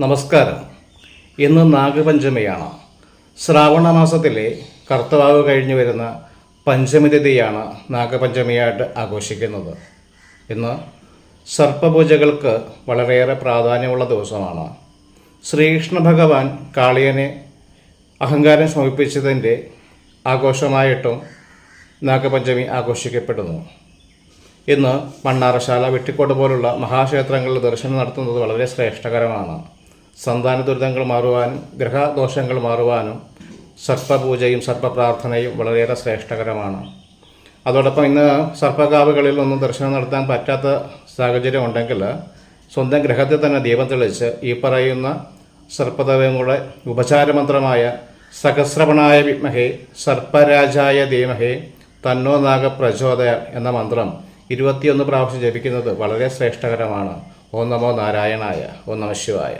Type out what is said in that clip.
നമസ്കാരം. ഇന്ന് നാഗപഞ്ചമിയാണ്. ശ്രാവണ മാസത്തിലെ കർത്തവാവ് കഴിഞ്ഞു വരുന്ന പഞ്ചമി തിഥിയാണ് നാഗപഞ്ചമിയായിട്ട് ആഘോഷിക്കുന്നത്. ഇന്ന് സർപ്പപൂജകൾക്ക് വളരെയേറെ പ്രാധാന്യമുള്ള ദിവസമാണ്. ശ്രീകൃഷ്ണ ഭഗവാൻ കാളിയനെ അഹങ്കാരം ശമിപ്പിച്ചതിന്റെ ആഘോഷമായിട്ടും നാഗപഞ്ചമി ആഘോഷിക്കപ്പെടുന്നു. ഇന്ന് മണ്ണാറശാല വെട്ടിക്കോട് പോലുള്ള മഹാക്ഷേത്രങ്ങളിൽ ദർശനം നടത്തുന്നത് വളരെ ശ്രേഷ്ഠകരമാണ്. സന്താന ദുരിതങ്ങൾ മാറുവാനും ഗ്രഹദോഷങ്ങൾ മാറുവാനും സർപ്പപൂജയും സർപ്പപ്രാർത്ഥനയും വളരെയേറെ ശ്രേഷ്ഠകരമാണ്. അതോടൊപ്പം ഇന്ന് സർപ്പകാവുകളിൽ ഒന്നും ദർശനം നടത്താൻ പറ്റാത്ത സാഹചര്യം ഉണ്ടെങ്കിൽ സ്വന്തം ഗ്രഹത്തിൽ തന്നെ ദീപം തെളിച്ച് ഈ പറയുന്ന സർപ്പദേവങ്ങളുടെ ഉപചാരമന്ത്രമായ സഹസ്രവണായ വിമഹേ സർപ്പരാജായ ധീമഹേ തന്നോ നാഗ പ്രചോദയ എന്ന മന്ത്രം ഇരുപത്തിയൊന്ന് പ്രാവശ്യം ജപിക്കുന്നത് വളരെ ശ്രേഷ്ഠകരമാണ്. ഓ നമോ നാരായണായ ഓ നമ ശിവായ.